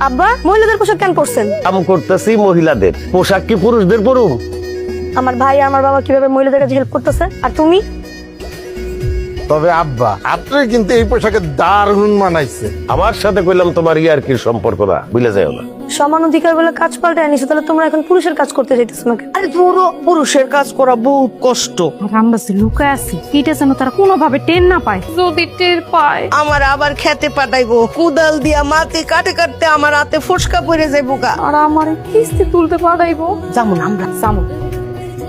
আব্বা মহিলাদের পোশাক কেন পরছেন? আমি করতেছি মহিলাদের। পোশাক কি পুরুষদের পরুম? আমার ভাই আমার বাবা কীভাবে মহিলাদের কাছে হেল্প করতেছে? আর তুমি? তবে আব্বা আপনি কিন্তু এই পোশাকে দারুণ মানাইছে আমার সাথে কইলাম তোমার ইয়ার কি সম্পর্ক না বুঝলে যাও না। সমান অধিকার বলে কাজ পাল্টে আনিছো তাহলে তোমরা এখন পুরুষের কাজ করতে চাইতেছো নাকি? আরে পুরো পুরুষের কাজ করা বহুত কষ্ট। আমরা সে লুকায় আছি এটা যেন তারা কোনোভাবে টেন না পায়। যদি টের পায়। আমার আবার খেতে পাঠাইবো। কুদাল দিয়া মাটি কাটে কাটতে আমার হাতে ফুসকা পড়ে যাইবো গা। আর আমার কিস্তি তুলতে পাঠাইবো। যেমন আমরা যেমন।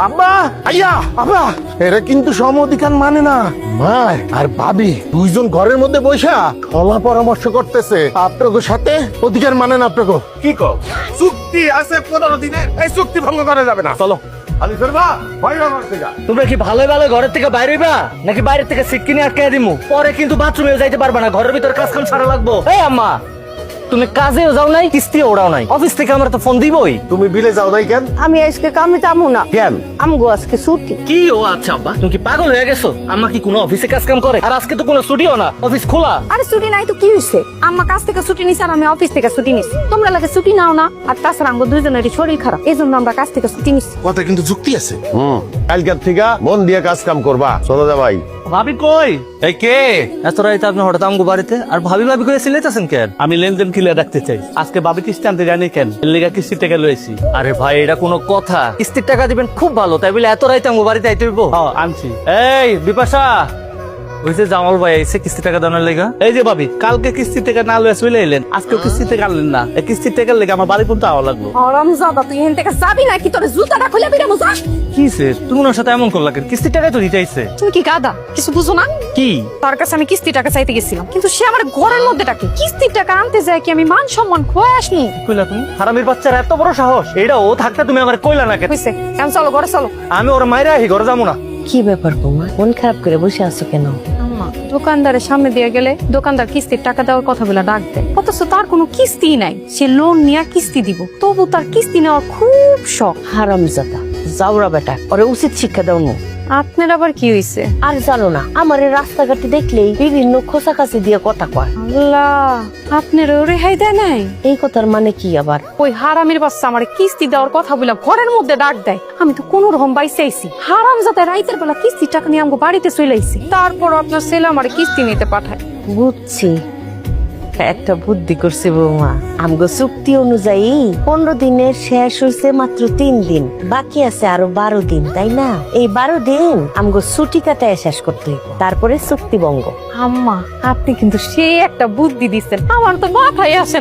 আব্বা আইয়া আব্বা। এরা কিন্তু সম অধিকার মানে না। আর ভাবি দুইজন ঘরের মধ্যে বৈশা খোলা পরামর্শ করতেছে। আপনাদের সাথে অধিকার মানে না আপনাকে। কি কও? চুক্তি আছে পনেরো দিনে এই চুক্তি ভঙ্গ করা যাবে না। চলো। তোমরা কি ভালো ভালো ঘরের থেকে বাইরে হইবা? নাকি বাইরে থেকে আটকে দিমু? পরে কিন্তু বাথরুমে যাইতে পারবা না। ঘরের ভিতর কাজ কাম সারা লাগবো। এই আম্মা। তুমি কাজেও যাও নাই কিস্তিও ওড়াও নাই। অফিস থেকে আমরা তো ফোন দিবই। তুমি বিলে যাও নাই কেন? আমি আজকে কামে যাব না। কেন? আমগো আজকে ছুটি। কি ও আচ্ছা আব্বা তুমি কি পাগল হয়ে গেছো? আম্মা কি কোনো অফিসে কাজ কাম করে? আর আজকে তো কোনো ছুটিও না অফিস খোলা। আরে ছুটি নাই তো কি হইছে? আম্মা কাজ থেকে ছুটি নিছে আর আমি অফিস থেকে ছুটি নিছি। তোমরা লাগে ছুটি নাও না আর তাছাড়া আমাদের দুইজনেরই শরীর খারাপ। এই জন্য আমরা কাজ থেকে ছুটি নিছি। কথা কিন্তু যুক্তি আছে। হুম। কালকার থেকে মন দিয়ে কাজ কাম করবা। চলো যা ভাই। ভাবি কই? এই কে? এত রাইতে আপনি হঠাৎ আমগো বাড়িতে? আর ভাবি ভাবি করে সিলেতেছেন কেন? আমি লেনদেন ক্লিয়ার রাখতে চাই। আজকে বাবি কিস্তি আনতে জানি কেন? এর লেগা কিস্তি টাকা লয়েছি আরে ভাই এটা কোনো কথা। কিস্তির টাকা দিবেন খুব ভালো তাই বলে এত রাইতে আমগো বাড়িতে আইতে হইব? আনছি। এই বিপাশা! যে জামাল ভাই এসে কিস্তি টাকা দেওয়ার লেগা। এই যে ভাবি কালকে কিস্তি টাকা না লয়ে চলে এলেন আজকেও কিস্তি টাকা আনলেন না। এই কিস্তি টাকার লেগে আমার বাড়ি পর্যন্ত আওয়া লাগল আরাম জাদা তুই এখান থেকে যাবি নাকি? তোর জুতাটা খুলে বেরামো যা। কি সে? তুমি ওনার সাথে এমন করলা কেন? কিস্তির টাকাই তো দিতে আইছে। তুমি কি গাদা কিছু বুঝো না? কি? তার কাছে আমি কিস্তি টাকা চাইতে গেছিলাম কিন্তু সে আমার ঘরের মধ্যে ডাকে কিস্তির টাকা আনতে যায় কি আমি মান সম্মান খোয়া আসনি? কইলা তুমি? হারামির বাচ্চার এত বড় সাহস। এটা ও থাকতে তুমি আমার কইলা না কেন? হইছে এখন চলো ঘরে চলো। আমি ওর মাইরা আহি ঘরে যাব না। কি ব্যাপার বৌমা? মন খারাপ করে বসে আছো কেন? আম্মা দোকানদারের সামনে দিয়ে গেলে দোকানদার কিস্তির টাকা দেওয়ার কথা বলে ডাক দেয়। অথচ তার কোনো কিস্তি নাই। সে লোন নিয়ে কিস্তি দিব। তবু তার কিস্তি নেওয়ার খুব শখ। হারাম জাতা যাওরা বেটা, ওরে উচিত শিক্ষা দাও না। আপনার আবার কি হইছে? আর জানো না আমার এই রাস্তাঘাটে দেখলেই বিভিন্ন খোসা কাছে দিয়ে কথা কয়। আল্লাহ আপনার রেহাই দেয় নাই? এই কথার মানে কি আবার? ওই হারামের বাচ্চা আমার কিস্তি দেওয়ার কথা বলে ঘরের মধ্যে ডাক দেয়। আমি তো কোন রকম বাইসে আইছি হারাম যাতে রাইতের বেলা কিস্তি টাকা নিয়ে আমাকে বাড়িতে চলে আইছি। তারপর আপনার ছেলে আমার কিস্তি নিতে পাঠায়। বুঝছি। একটা বুদ্ধি করছে বৌমা। আমগো চুক্তি অনুযায়ী পনেরো দিনের শেষ হয়েছে মাত্র তিন দিন, বাকি আছে আরও বারো দিন, তাই না? এই বারো দিন আমগো ছুটি কাটায় শেষ করতে তারপরে চুক্তি ভঙ্গ। আম্মা, আপনি কিন্তু সেই একটা বুদ্ধি দিচ্ছেন, আমার তো মাথায় আসে